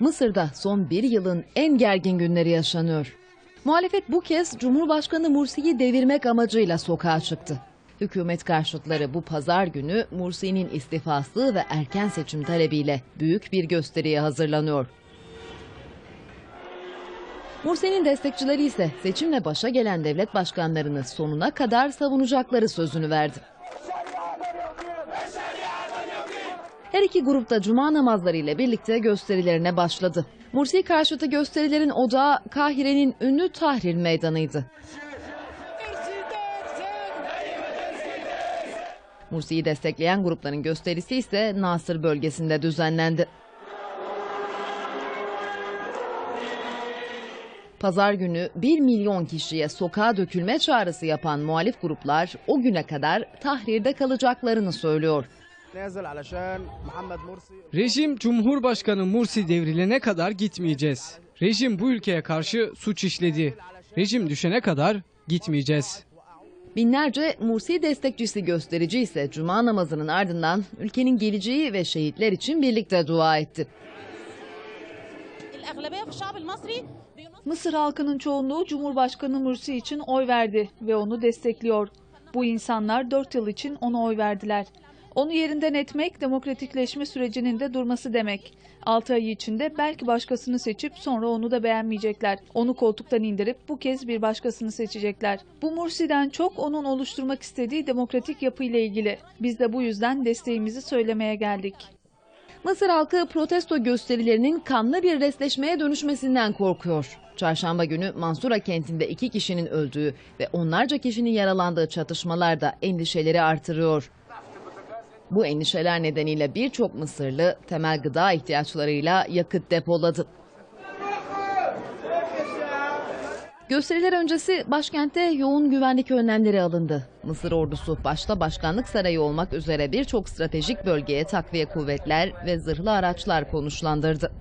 Mısır'da son bir yılın en gergin günleri yaşanıyor. Muhalefet bu kez Cumhurbaşkanı Mursi'yi devirmek amacıyla sokağa çıktı. Hükümet karşıtları bu pazar günü Mursi'nin istifası ve erken seçim talebiyle büyük bir gösteriye hazırlanıyor. Mursi'nin destekçileri ise seçimle başa gelen devlet başkanlarını sonuna kadar savunacakları sözünü verdi. Her iki grupta cuma namazları ile birlikte gösterilerine başladı. Mursi karşıtı gösterilerin odağı Kahire'nin ünlü Tahrir Meydanı'ydı. Mursi'yi destekleyen grupların gösterisi ise Nasır bölgesinde düzenlendi. Pazar günü 1 milyon kişiye sokağa dökülme çağrısı yapan muhalif gruplar o güne kadar Tahrir'de kalacaklarını söylüyor. Rejim Cumhurbaşkanı Mursi devrilene kadar gitmeyeceğiz. Rejim bu ülkeye karşı suç işledi. Rejim düşene kadar gitmeyeceğiz. Binlerce Mursi destekçisi gösterici ise cuma namazının ardından ülkenin geleceği ve şehitler için birlikte dua etti. Mısır halkının çoğunluğu Cumhurbaşkanı Mursi için oy verdi ve onu destekliyor. Bu insanlar 4 yıl için ona oy verdiler. Onu yerinden etmek demokratikleşme sürecinin de durması demek. 6 ay içinde belki başkasını seçip sonra onu da beğenmeyecekler. Onu koltuktan indirip bu kez bir başkasını seçecekler. Bu Mursi'den çok onun oluşturmak istediği demokratik yapıyla ilgili. Biz de bu yüzden desteğimizi söylemeye geldik. Mısır halkı protesto gösterilerinin kanlı bir resleşmeye dönüşmesinden korkuyor. Çarşamba günü Mansura kentinde iki kişinin öldüğü ve onlarca kişinin yaralandığı çatışmalar da endişeleri artırıyor. Bu endişeler nedeniyle birçok Mısırlı temel gıda ihtiyaçlarıyla yakıt depoladı. Gösteriler öncesi başkentte yoğun güvenlik önlemleri alındı. Mısır ordusu başta başkanlık sarayı olmak üzere birçok stratejik bölgeye takviye kuvvetler ve zırhlı araçlar konuşlandırdı.